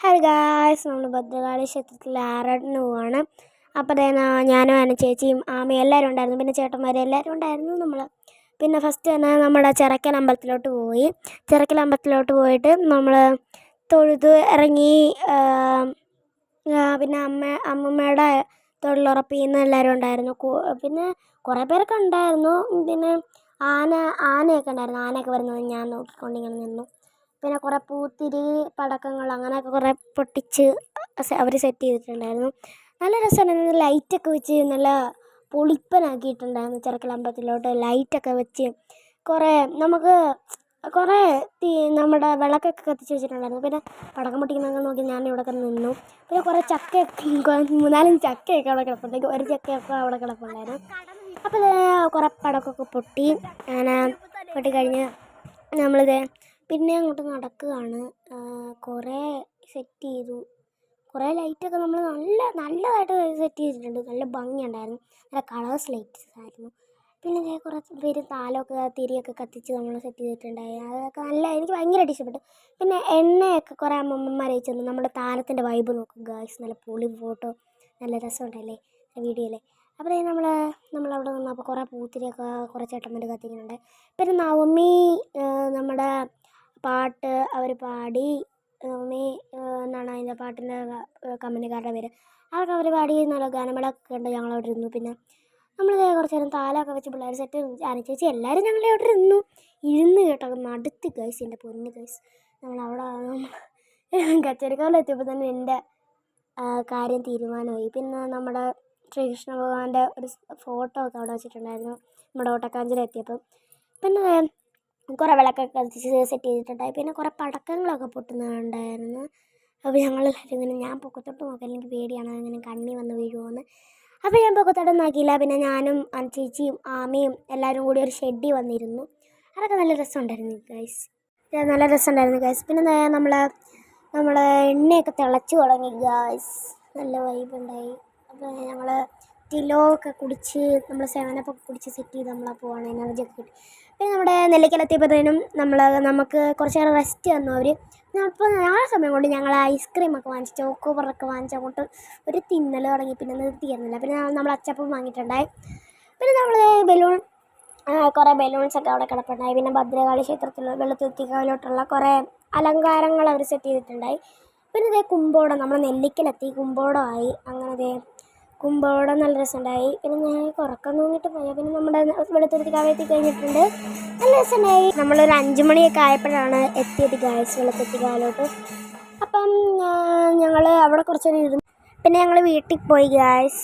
Hi guys നമ്മൾ ഭദ്രകാളി ക്ഷേത്രത്തിൽ ആറാട്ടിന് പോവാണ്. അപ്പോൾ അതേ ഞാനും അന ചേച്ചിയും ആമയും എല്ലാവരും ഉണ്ടായിരുന്നു. പിന്നെ ചേട്ടന്മാരും എല്ലാവരും ഉണ്ടായിരുന്നു നമ്മൾ പിന്നെ ഫസ്റ്റ് തന്നെ നമ്മുടെ ചിറക്കൽ അമ്പലത്തിലോട്ട് പോയി. ചിറക്കൽ അമ്പലത്തിലോട്ട് പോയിട്ട് നമ്മൾ തൊഴുത് ഇറങ്ങി പിന്നെ അമ്മ അമ്മമ്മയുടെ തൊഴിലുറപ്പിൽ നിന്ന് എല്ലാവരും ഉണ്ടായിരുന്നു പിന്നെ കുറേ പേരൊക്കെ ഉണ്ടായിരുന്നു. പിന്നെ ആന ആനയൊക്കെ ഉണ്ടായിരുന്നു. ആനയൊക്കെ വരുന്നത് ഞാൻ നോക്കിക്കൊണ്ടിങ്ങനെ നിന്നു. പിന്നെ കുറേ പൂത്തിരി പടക്കങ്ങൾ അങ്ങനെയൊക്കെ കുറേ പൊട്ടിച്ച് അവർ സെറ്റ് ചെയ്തിട്ടുണ്ടായിരുന്നു. നല്ല രസമുണ്ടായിരുന്നു ലൈറ്റൊക്കെ വെച്ച് നല്ല പൊളിപ്പനാക്കിയിട്ടുണ്ടായിരുന്നു ചെറുക്കലമ്പലത്തിലോട്ട് ലൈറ്റൊക്കെ വെച്ച് കുറേ നമുക്ക് കുറേ തീ നമ്മുടെ വിളക്കൊക്കെ കത്തിച്ച് വെച്ചിട്ടുണ്ടായിരുന്നു. പിന്നെ പടക്കം പൊട്ടിക്കുന്നതൊക്കെ നോക്കി ഞാൻ ഇവിടെ ഒക്കെ നിന്നു. പിന്നെ കുറേ ചക്കയൊക്കെ മൂന്നാലും ചക്കയൊക്കെ അവിടെ കിടപ്പുണ്ടെങ്കിൽ ഒരു ചക്കയൊക്കെ അവിടെ കിടപ്പുണ്ടായിരുന്നു. അപ്പോൾ കുറേ പടക്കമൊക്കെ പൊട്ടി. അങ്ങനെ പൊട്ടിക്കഴിഞ്ഞ് നമ്മളിത് പിന്നെ അങ്ങോട്ട് നടക്കുകയാണ്. കുറേ സെറ്റ് ചെയ്തു. കുറേ ലൈറ്റൊക്കെ നമ്മൾ നല്ല നല്ലതായിട്ട് സെറ്റ് ചെയ്തിട്ടുണ്ട്. നല്ല ഭംഗിയുണ്ടായിരുന്നു. നല്ല കളേഴ്സ് ലൈറ്റ്സ് ആയിരുന്നു. പിന്നെ കുറച്ച് പേര് താലമൊക്കെ തിരിയൊക്കെ കത്തിച്ച് നമ്മൾ സെറ്റ് ചെയ്തിട്ടുണ്ടായി. അതൊക്കെ നല്ല എനിക്ക് ഭയങ്കരമായിട്ട് ഇഷ്ടപ്പെട്ടു. പിന്നെ എണ്ണയൊക്കെ കുറേ അമ്മമ്മമാർ അയച്ചു നമ്മുടെ താലത്തിന്റെ വൈബ് നോക്കും ഗേൾസ് നല്ല പൊളി ഫോട്ടോ നല്ല രസമുണ്ടല്ലേ വീഡിയോയിലെ അപ്പോൾ നമ്മൾ നമ്മളവിടെ നിന്നപ്പോൾ കുറേ പൂത്തിരിയൊക്കെ കുറേ ചേട്ടന്മാർ കത്തിക്കുന്നുണ്ട്. പിന്നെ നവമി നമ്മുടെ പാട്ട് അവർ പാടി മീ എന്നാണ് അതിന്റെ പാട്ടിന്റെ കമ്പനിക്കാരുടെ പേര്. അതൊക്കെ അവർ പാടി നല്ല ഗാനമേളയൊക്കെ ഉണ്ട് ഞങ്ങളവിടെ ഇരുന്നു. പിന്നെ നമ്മൾ കുറച്ച് നേരം താലമൊക്കെ വെച്ച് പിള്ളേർ സെറ്റ് ചേച്ചി എല്ലാവരും ഞങ്ങളുടെ അവിടെ ഇരുന്നു. ഇരുന്ന് കേട്ടോ മടുത്ത് ഗൈസ് എന്റെ പൊന്ന് ഗൈസ് നമ്മളവിടെ കച്ചേരിക്കാവിൽ എത്തിയപ്പോൾ തന്നെ എന്റെ കാര്യം തീരുമാനമായി. പിന്നെ നമ്മുടെ ശ്രീകൃഷ്ണ ഭഗവാന്റെ ഒരു ഫോട്ടോ ഒക്കെ അവിടെ വെച്ചിട്ടുണ്ടായിരുന്നു. നമ്മുടെ ഓട്ടക്കാഞ്ചിലെത്തിയപ്പം പിന്നെ കുറേ വിളക്കൊക്കെ കത്തിച്ച് സെറ്റ് ചെയ്തിട്ടുണ്ടായി. പിന്നെ കുറേ പടക്കങ്ങളൊക്കെ പൊട്ടുന്നുണ്ടായിരുന്നു അപ്പോൾ ഞങ്ങളെല്ലാവരും ഇങ്ങനെ ഞാൻ പൊക്കത്തോട്ട് നോക്കാൻ എനിക്ക് പേടിയാണ്. അങ്ങനെ കണ്ണി വന്ന് വീഴുമെന്ന് അപ്പോൾ ഞാൻ പൊക്കത്തോട്ട് നോക്കിയില്ല. പിന്നെ ഞാനും ചേച്ചിയും ആമയും എല്ലാവരും കൂടി ഒരു ഷെഡിൽ വന്നിരുന്നു. അതൊക്കെ നല്ല രസമുണ്ടായിരുന്നു ഗൈസ് നല്ല രസമുണ്ടായിരുന്നു ഗൈസ് പിന്നെ നമ്മൾ നമ്മൾ എണ്ണയൊക്കെ തിളച്ച് തുടങ്ങി ഗൈസ് നല്ല വൈബുണ്ടായി അപ്പോൾ ഞങ്ങൾ ടിലോ ഒക്കെ കുടിച്ച് നമ്മൾ സെവനപ്പൊക്കെ കുടിച്ച് സെറ്റ് ചെയ്ത് നമ്മളാ പോവാണ്. എനർജി ഒക്കെ കിട്ടി. പിന്നെ നമ്മുടെ നെല്ലിക്കലെത്തിയപ്പോഴത്തേനും നമ്മൾ നമുക്ക് കുറച്ച് നേരം റെസ്റ്റ് തന്നു അവർ അപ്പോൾ ആ സമയം കൊണ്ട് ഞങ്ങൾ ഐസ്ക്രീമൊക്കെ വാങ്ങിച്ച് ചോക്കോബറൊക്കെ വാങ്ങിച്ച് അങ്ങോട്ട് ഒരു തിന്നൽ തുടങ്ങി. പിന്നെ നിർത്തിയിരുന്നില്ല പിന്നെ നമ്മൾ അച്ചപ്പം വാങ്ങിയിട്ടുണ്ടായി. പിന്നെ നമ്മൾ ബലൂൺ കുറേ ബലൂൺസൊക്കെ അവിടെ കിടപ്പുണ്ടായി. പിന്നെ ഭദ്രകാളി ക്ഷേത്രത്തിൽ വെളുത്തുത്തിക്കാവിലോട്ടുള്ള കുറേ അലങ്കാരങ്ങൾ അവർ സെറ്റ് ചെയ്തിട്ടുണ്ടായി. പിന്നെ ഇതേ കുമ്പോടം നമ്മൾ നെല്ലിക്കലെത്തി കുമ്പോടമായി അങ്ങനെ ഇതേ കുമ്പോടം നല്ല രസമുണ്ടായി. പിന്നെ ഞാൻ കുറക്കം തൂങ്ങിയിട്ട് പോയ. പിന്നെ നമ്മുടെ വെളുത്തുരുത്തി കാവ് എത്തി കഴിഞ്ഞിട്ടുണ്ട്. നല്ല രസമുണ്ടായി. നമ്മളൊരു അഞ്ചു മണിയൊക്കെ ആയപ്പോഴാണ് എത്തിയത് ഗായ്സ് വെളുത്തുരുത്തി കാവിലോട്ട്. അപ്പം ഞങ്ങൾ അവിടെ കുറച്ചൊരു ഇരുന്നു പിന്നെ ഞങ്ങൾ വീട്ടിൽ പോയി ഗായ്സ്